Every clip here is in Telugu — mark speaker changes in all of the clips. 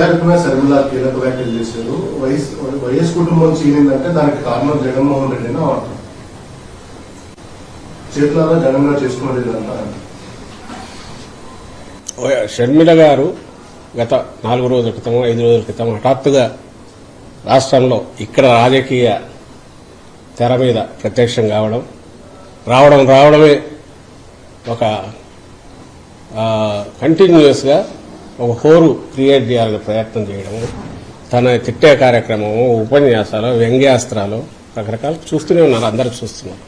Speaker 1: విశాఖపట్నం శర్మిల కీలక వ్యాఖ్యలు చేశారు. వైఎస్ వైఎస్ కుటుంబం చీనిందంటే దానికి కారణం జగన్మోహన్ రెడ్డి అని అంటారు చేతులారా ఘనంగా చేసుకున్నది
Speaker 2: షర్మిల గారు గత నాలుగు రోజుల క్రితం ఐదు రోజుల క్రితం హఠాత్తుగా రాష్ట్రంలో ఇక్కడ రాజకీయ తెర మీద ప్రత్యక్షం కావడం రావడం రావడమే ఒక కంటిన్యూస్గా ఒక హోరు క్రియేట్ చేయాలని ప్రయత్నం చేయడము తన తిట్టే కార్యక్రమము ఉపన్యాసాలు వ్యంగ్యాస్త్రాలు రకరకాలు చూస్తూనే ఉన్నారు అందరూ చూస్తున్నారు.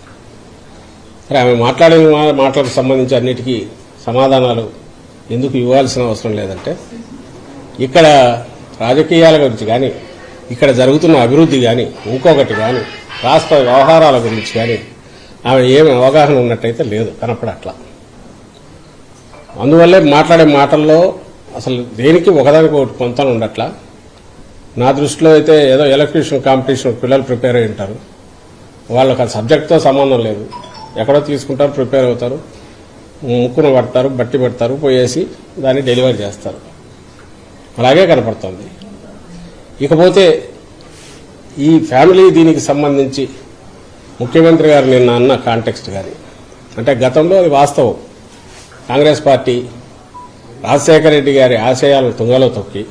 Speaker 2: సరే ఆమె మాట్లాడిన మాటలకు సంబంధించి అన్నిటికీ సమాధానాలు ఎందుకు ఇవ్వాల్సిన అవసరం లేదంటే ఇక్కడ రాజకీయాల గురించి కానీ ఇక్కడ జరుగుతున్న అభివృద్ధి కానీ ఇంకొకటి కానీ రాష్ట్ర వ్యవహారాల గురించి కానీ ఆమె ఏమి అవగాహన ఉన్నట్టయితే లేదు కనపడట్లా. అందువల్లే మాట్లాడే మాటల్లో అసలు దేనికి ఒకదానికి ఒకటి కొంత ఉండట్లా? నా దృష్టిలో అయితే ఏదో ఎలక్ట్రీషియన్ కాంపిటీషన్ పిల్లలు ప్రిపేర్ అయి ఉంటారు. వాళ్ళకి ఆ సబ్జెక్ట్తో సంబంధం లేదు. ఎక్కడో తీసుకుంటారు ప్రిపేర్ అవుతారు ముక్కును పడతారు బట్టి పెడతారు పోయేసి దాన్ని డెలివరీ చేస్తారు. అలాగే కనపడుతుంది. ఇకపోతే ఈ ఫ్యామిలీ దీనికి సంబంధించి ముఖ్యమంత్రి గారు నిన్న అన్న కాంటెక్స్ట్ గారి. అంటే గతంలో అది వాస్తవం. కాంగ్రెస్ పార్టీ రాజశేఖర రెడ్డి గారి ఆశయాలను తుంగలో తొక్కి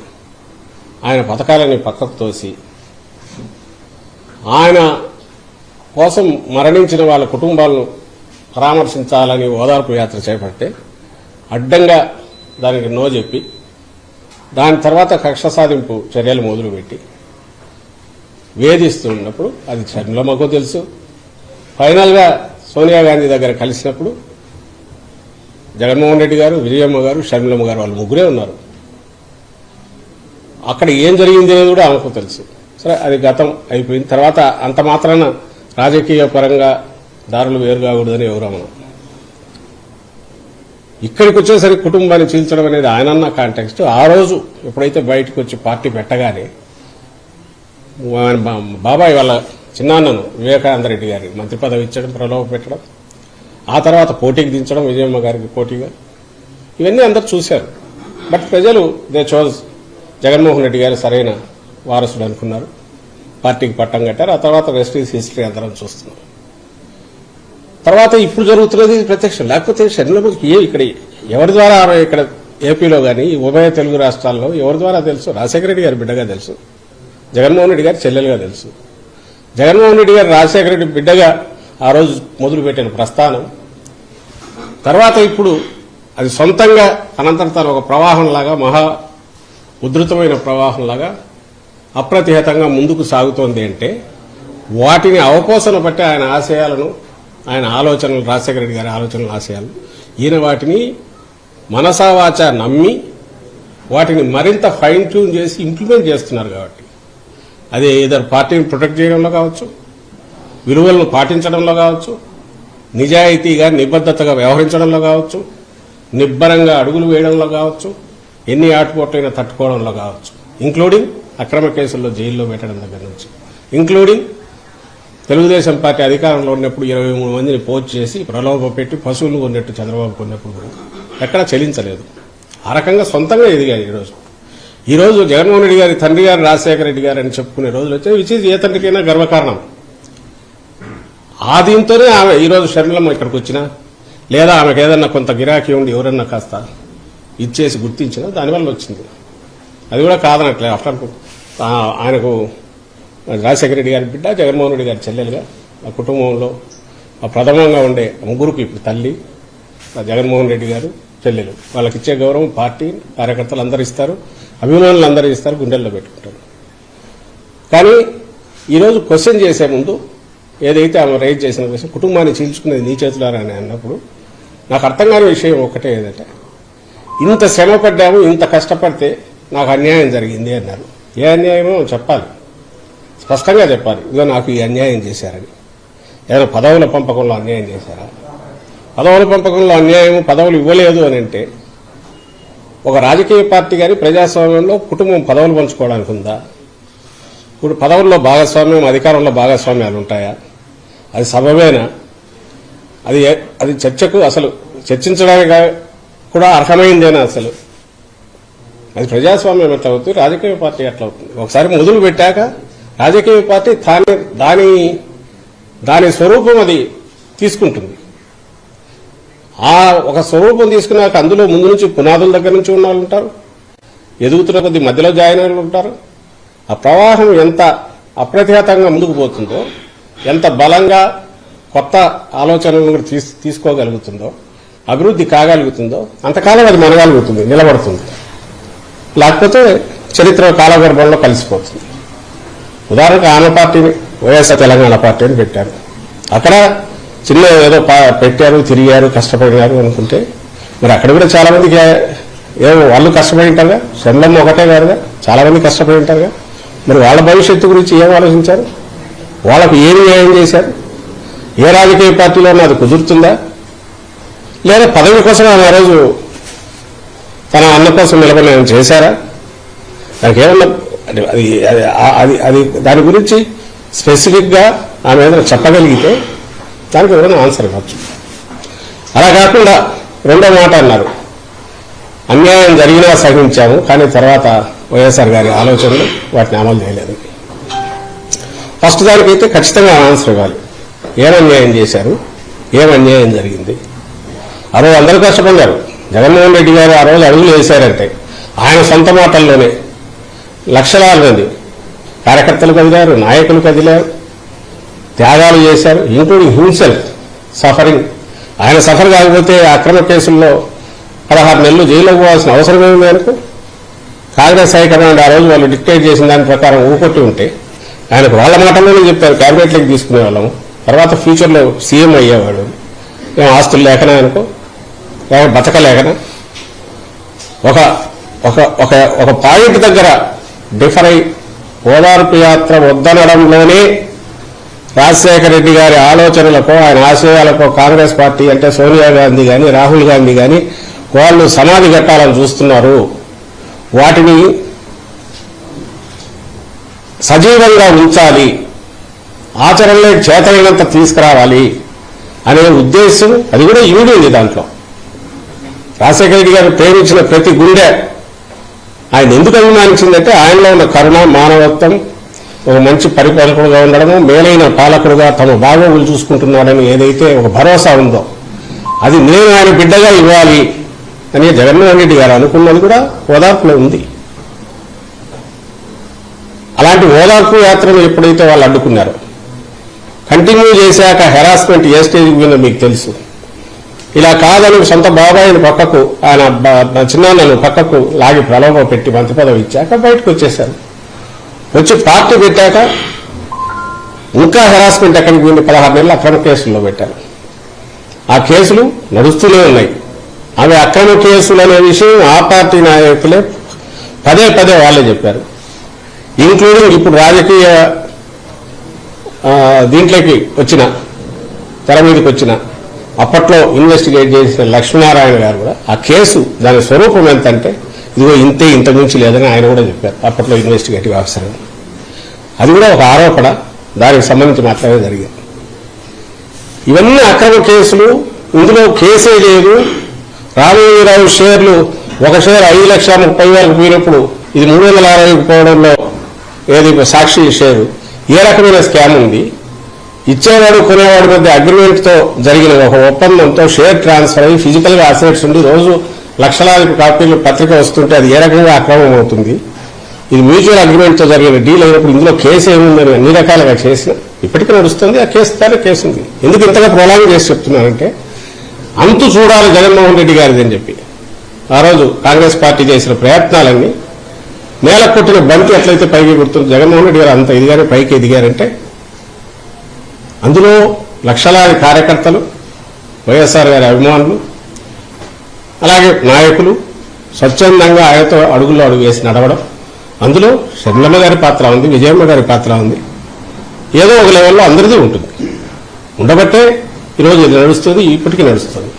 Speaker 2: ఆయన పథకాలని పక్కకు తోసి ఆయన కోసం మరణించిన వాళ్ళ కుటుంబాలను పరామర్శించాలని ఓదార్పు యాత్ర చేపడితే అడ్డంగా దానికి నో చెప్పి దాని తర్వాత కక్ష సాధింపు చర్యలు మొదలుపెట్టి వేధిస్తున్నప్పుడు అది చర్మలకు తెలుసు. ఫైనల్గా సోనియా గాంధీ దగ్గర కలిసినప్పుడు జగన్మోహన్ రెడ్డి గారు విజయమ్మ గారు షర్మిలమ్మ గారు వాళ్ళు ముగ్గురే ఉన్నారు. అక్కడ ఏం జరిగింది అనేది కూడా ఆమెకు తెలుసు. సరే అది గతం అయిపోయిన తర్వాత అంత మాత్రాన రాజకీయ పరంగా దారులు వేరు కాకూడదని ఎవరు ఇక్కడికి వచ్చేసరికి కుటుంబాన్ని చీల్చడం అనేది ఆయనన్న కాంటెక్స్ట్ ఆ రోజు ఎప్పుడైతే బయటకు వచ్చి పార్టీ పెట్టగానే బా- బాబాయ్ వాళ్ళ చిన్నాన్నను వివేకానంద రెడ్డి గారి మంత్రి పదవి ఇచ్చడం ప్రలోభ పెట్టడం. ఆ తర్వాత పోటీకి దించడం విజయమ్మ గారికి పోటీగా. ఇవన్నీ అందరు చూశారు. బట్ ప్రజలు దే చోజ్ జగన్మోహన్ రెడ్డి గారు సరైన వారసుడు అనుకున్నారు. పార్టీకి పట్టం కట్టారు. ఆ తర్వాత వెస్ట్ ఈస్ హిస్టరీ అందరం చూస్తున్నారు తర్వాత ఇప్పుడు జరుగుతున్నది ప్రత్యక్షం. లేకపోతే షర్లముఖి ఏ ఇక్కడ ఎవరి ద్వారా ఇక్కడ ఏపీలో కానీ ఉభయ తెలుగు రాష్ట్రాల్లో ఎవరి ద్వారా తెలుసు? రాజశేఖర రెడ్డి గారి బిడ్డగా తెలుసు. జగన్మోహన్ రెడ్డి గారి చెల్లెలుగా తెలుసు. జగన్మోహన్ రెడ్డి గారు రాజశేఖర రెడ్డి బిడ్డగా ఆ రోజు మొదలుపెట్టిన ప్రస్థానం. తర్వాత ఇప్పుడు అది సొంతంగా అనంతరం తన ఒక ప్రవాహంలాగా మహా ఉధృతమైన ప్రవాహంలాగా అప్రతిహతంగా ముందుకు సాగుతోంది అంటే వాటిని అవపోసన బట్టి ఆయన ఆశయాలను ఆయన ఆలోచనలు రాజశేఖర రెడ్డి గారి ఆలోచనలు ఆశయాలు ఈయన వాటిని మనసావాచ నమ్మి వాటిని మరింత ఫైన్ ట్యూన్ చేసి ఇంప్లిమెంట్ చేస్తున్నారు కాబట్టి. అది ఇద్దరు పార్టీని ప్రొటెక్ట్ చేయడంలో కావచ్చు విలువలను పాటించడంలో కావచ్చు నిజాయితీగా నిబద్ధతగా వ్యవహరించడంలో కావచ్చు నిబ్బరంగా అడుగులు వేయడంలో కావచ్చు ఎన్ని ఆటుపోట్లైనా తట్టుకోవడంలో కావచ్చు ఇంక్లూడింగ్ అక్రమ కేసుల్లో జైల్లో పెట్టడం దగ్గర నుంచి. ఇంక్లూడింగ్ తెలుగుదేశం పార్టీ అధికారంలో ఉన్నప్పుడు ఇరవై మూడు మందిని పోస్ట్ చేసి ప్రలోభ పెట్టి పశువులు కొన్నట్టు చంద్రబాబు కొన్నప్పుడు కూడా ఎక్కడా చెల్లించలేదు. ఆ రకంగా సొంతంగా ఎదిగాయి ఈరోజు ఈ రోజు జగన్మోహన్ రెడ్డి గారి తండ్రి గారు రాజశేఖర రెడ్డి గారు అని చెప్పుకునే రోజులు వచ్చాయి విచ్ ఏ తండ్రికైనా గర్వకారణం. ఆ దీంతోనే ఆమె ఈరోజు షర్మిలమ్మ ఇక్కడికి వచ్చినా? లేదా ఆమెకు ఏదన్నా కొంత గిరాకీ ఉండి ఎవరన్నా కాస్త ఇచ్చేసి గుర్తించినా? దానివల్ల వచ్చింది. అది కూడా కాదనట్లే. ఆఫ్టర్ ఆయనకు రాజశేఖర రెడ్డి గారి బిడ్డ జగన్మోహన్ రెడ్డి గారి చెల్లెలుగా ఆ కుటుంబంలో ఆ ప్రథమంగా ఉండే ముగ్గురుకు ఇప్పుడు తల్లి జగన్మోహన్ రెడ్డి గారు చెల్లెలు. వాళ్ళకి ఇచ్చే గౌరవం పార్టీ కార్యకర్తలు అందరూ ఇస్తారు అభిమానులు అందరూ ఇస్తారు గుండెల్లో పెట్టుకుంటారు. కానీ ఈరోజు క్వశ్చన్ చేసే ముందు ఏదైతే ఆమె రైజ్ చేసిన విషయం కుటుంబాన్ని చీల్చుకునేది నీ చేతులారా అని అన్నప్పుడు నాకు అర్థం కాని విషయం ఒకటే ఏదంటే ఇంత శ్రమ పడ్డాము ఇంత కష్టపడితే నాకు అన్యాయం జరిగింది అన్నారు. ఏ అన్యాయమో చెప్పాలి. స్పష్టంగా చెప్పాలి. ఇదో నాకు ఈ అన్యాయం చేశారని. ఏదో పదవుల పంపకంలో అన్యాయం చేశారా? పదవుల పంపకంలో అన్యాయం పదవులు ఇవ్వలేదు అని అంటే ఒక రాజకీయ పార్టీ కానీ ప్రజాస్వామ్యంలో కుటుంబం పదవులు పంచుకోవడానికి ఉందా? ఇప్పుడు పదవుల్లో భాగస్వామ్యం అధికారంలో భాగస్వామ్యాలు ఉంటాయా? అది సబబేనా? అది అది చర్చకు అసలు చర్చించడానికి కూడా అర్హమైందేనా అసలు? అది ప్రజాస్వామ్యం ఎట్లా అవుతుంది? రాజకీయ పార్టీ ఎట్లా అవుతుంది. ఒకసారి మొదలు పెట్టాక రాజకీయ పార్టీ దాని దాని దాని స్వరూపం అది తీసుకుంటుంది. ఆ ఒక స్వరూపం తీసుకున్నాక అందులో ముందు నుంచి పునాదుల దగ్గర నుంచి ఉన్న వాళ్ళు ఉంటారు. ఎదుగుతున్న కొద్ది మధ్యలో జాయిన్ అయిన ఉంటారు. ఆ ప్రవాహం ఎంత అప్రతిహతంగా ముందుకు పోతుందో ఎంత బలంగా కొత్త ఆలోచనలను కూడా తీసుకోగలుగుతుందో అభివృద్ధి కాగలుగుతుందో అంతకాలం అది మనగలుగుతుంది నిలబడుతుంది. లేకపోతే చరిత్ర కాలగర్భంలో కలిసిపోతుంది. ఉదాహరణకు ఆమె పార్టీని వైఎస్ఆర్ తెలంగాణ పార్టీ అని పెట్టారు. అక్కడ చిన్న ఏదో పా- పెట్టారు తిరిగారు కష్టపడినారు అనుకుంటే మరి అక్కడ కూడా చాలా మందికి ఏమో వాళ్ళు కష్టపడి ఉంటారుగా శ్రమం ఒకటే కాదుగా చాలా మంది కష్టపడి ఉంటారుగా. మరి వాళ్ళ భవిష్యత్తు గురించి ఏం ఆలోచించారు? వాళ్ళకు ఏం న్యాయం చేశారు? ఏ రాజకీయ పార్టీలో అది కుదురుతుందా? లేదా పదవి కోసం ఆమె ఆ రోజు తన అన్న కోసం నిలబడి చేశారా? దానికి ఏమన్నా అది అది అది దాని గురించి స్పెసిఫిక్గా ఆమె ఏదైనా చెప్పగలిగితే దానికి ఎవరైనా ఆన్సర్ కావచ్చు. అలా కాకుండా రెండో మాట అన్నారు. అన్యాయం జరిగినా సహించాము కానీ తర్వాత వైఎస్ఆర్ గారి ఆలోచనలు వాటిని అమలు చేయలేదు. ఫస్ట్ దానికైతే ఖచ్చితంగా ఆన్సర్ ఇవ్వాలి. ఏం అన్యాయం చేశారు? ఏం అన్యాయం జరిగింది? ఆ రోజు అందరూ కష్టపడ్డారు. జగన్మోహన్ రెడ్డి గారు ఆ రోజు అడుగులు వేశారంటే ఆయన సొంత మాటల్లోనే లక్షలాది మంది కార్యకర్తలు కదిలారు నాయకులు కదిలారు త్యాగాలు చేశారు ఇంక్లూడింగ్ హిమ్సెల్ఫ్ సఫరింగ్ ఆయన సఫర్ కాకపోతే అక్రమ కేసుల్లో పదహారు నెలలు జైల్లో పోవాల్సిన అవసరం ఏమి ఆయనకు? కాంగ్రెస్ హైకమాండ్ ఆ రోజు వాళ్ళు డిక్టేట్ చేసిన దాని ప్రకారం ఊకొట్టి ఉంటే ఆయనకు వాళ్ళ మాటలోనే చెప్పారు క్యాబినెట్లోకి తీసుకునే వాళ్ళము తర్వాత ఫ్యూచర్లో సీఎం అయ్యేవాడు. ఏం ఆస్తులు లేకనే అనుకో? లేక బతకలేకనా? ఒక ఒక ఒక ఒక పాయింట్ దగ్గర డిఫర్ అయి ఓదార్పు యాత్ర వద్దనడంలోనే రాజశేఖర రెడ్డి గారి ఆలోచనలకో ఆయన ఆశయాలకో కాంగ్రెస్ పార్టీ అంటే సోనియా గాంధీ కానీ రాహుల్ గాంధీ కానీ వాళ్ళు సమాధి కట్టాలని చూస్తున్నారు. వాటిని సజీవంగా ఉంచాలి. ఆచరణలో చేతనైనంత తీసుకురావాలి అనే ఉద్దేశం అది కూడా ఇమిడి ఉంది దాంట్లో. రాజశేఖర రెడ్డి గారు ప్రేమించిన ప్రతి గుండె ఆయన ఎందుకు అభిమానించిందంటే ఆయనలో ఉన్న కరుణ మానవత్వం ఒక మంచి పరిపాలకుడుగా ఉండడము మేలైన పాలకుడుగా తమ బాగోగులు చూసుకుంటున్నాడని ఏదైతే ఒక భరోసా ఉందో అది నేను ఆయన బిడ్డగా ఇవ్వాలి అని జగన్మోహన్ రెడ్డి గారు అనుకున్నది కూడా ఓదార్పులో ఉంది. ఓదార్పు యాత్రను ఎప్పుడైతే వాళ్ళు అడ్డుకున్నారో కంటిన్యూ చేశాక హెరాస్మెంట్ ఏ స్టేజ్కి పోయిందో మీకు తెలుసు. ఇలా కాదని సొంత బాబాయిని పక్కకు ఆయన చిన్నాన్నను పక్కకు లాగి ప్రలోభ పెట్టి మంత్రి పదవి ఇచ్చాక బయటకు వచ్చేశారు. వచ్చి పార్టీ పెట్టాక ఇంకా హెరాస్మెంట్ ఎక్కడికి పోయింది? పదహారు నెలలు అక్రమ కేసుల్లో పెట్టారు. ఆ కేసులు నడుస్తూనే ఉన్నాయి. అవి అక్రమ కేసులు అనే విషయం ఆ పార్టీ నాయకులే పదే పదే వాళ్ళే చెప్పారు. ఇంక్లూడింగ్ ఇప్పుడు రాజకీయ దీంట్లోకి వచ్చిన తెర మీదకి వచ్చిన అప్పట్లో ఇన్వెస్టిగేట్ చేసిన లక్ష్మీనారాయణ గారు కూడా ఆ కేసు దాని స్వరూపం ఎంతంటే ఇదిగో ఇంతే ఇంత లేదని ఆయన కూడా చెప్పారు. అప్పట్లో ఇన్వెస్టిగేటివ్ ఆఫీసర్ అది కూడా ఒక ఆరోపణ. దానికి సంబంధించి మాత్రమే జరిగింది. ఇవన్నీ అక్రమ కేసులు. ఇందులో కేసే లేదు. రామోజీరావు షేర్లు ఒక షేర్ ఐదు లక్షల ముప్పై వేలకు పోయినప్పుడు ఇది మూడు వందల అరవైకి పోవడంలో ఏది సాక్షి షేరు ఏ రకమైన స్కామ్ ఉంది? ఇచ్చేవాడు కొనేవాడి మధ్య అగ్రిమెంట్తో జరిగిన ఒక ఒప్పందంతో షేర్ ట్రాన్స్ఫర్ అయ్యి ఫిజికల్గా అసెట్స్ ఉండి రోజు లక్షలాది కాపీలు పత్రిక వస్తుంటే అది ఏ రకంగా అక్రమం అవుతుంది? ఇది మ్యూచువల్ అగ్రిమెంట్తో జరిగిన డీల్ అయినప్పుడు ఇందులో కేసు ఏముందని అన్ని రకాలుగా చేసి ఇప్పటికీ నడుస్తుంది ఆ కేసు తానే కేసు ఉంది. ఎందుకు ఇంతగా ప్రొలాంగ్ చేసి చెప్తున్నానంటే అంతు చూడాలి జగన్మోహన్ రెడ్డి గారిది అని చెప్పి. ఆ రోజు కాంగ్రెస్ పార్టీ చేసిన ప్రయత్నాలన్నీ నేల కొట్టిన బంతి ఎట్లయితే పైకి గుర్తుంది జగన్మోహన్ రెడ్డి గారు అంత ఎదిగారు పైకి ఎదిగారంటే అందులో లక్షలాది కార్యకర్తలు వైఎస్ఆర్ గారి అభిమానులు అలాగే నాయకులు స్వచ్ఛందంగా ఆయనతో అడుగుల్లో అడుగు వేసి నడవడం అందులో షర్మిలమ్మ గారి పాత్ర ఉంది విజయమ్మ గారి పాత్ర ఉంది. ఏదో ఒక లెవెల్లో అందరిది ఉంటుంది. ఉండబట్టే ఈరోజు ఇది నడుస్తుంది ఇప్పటికీ నడుస్తుంది.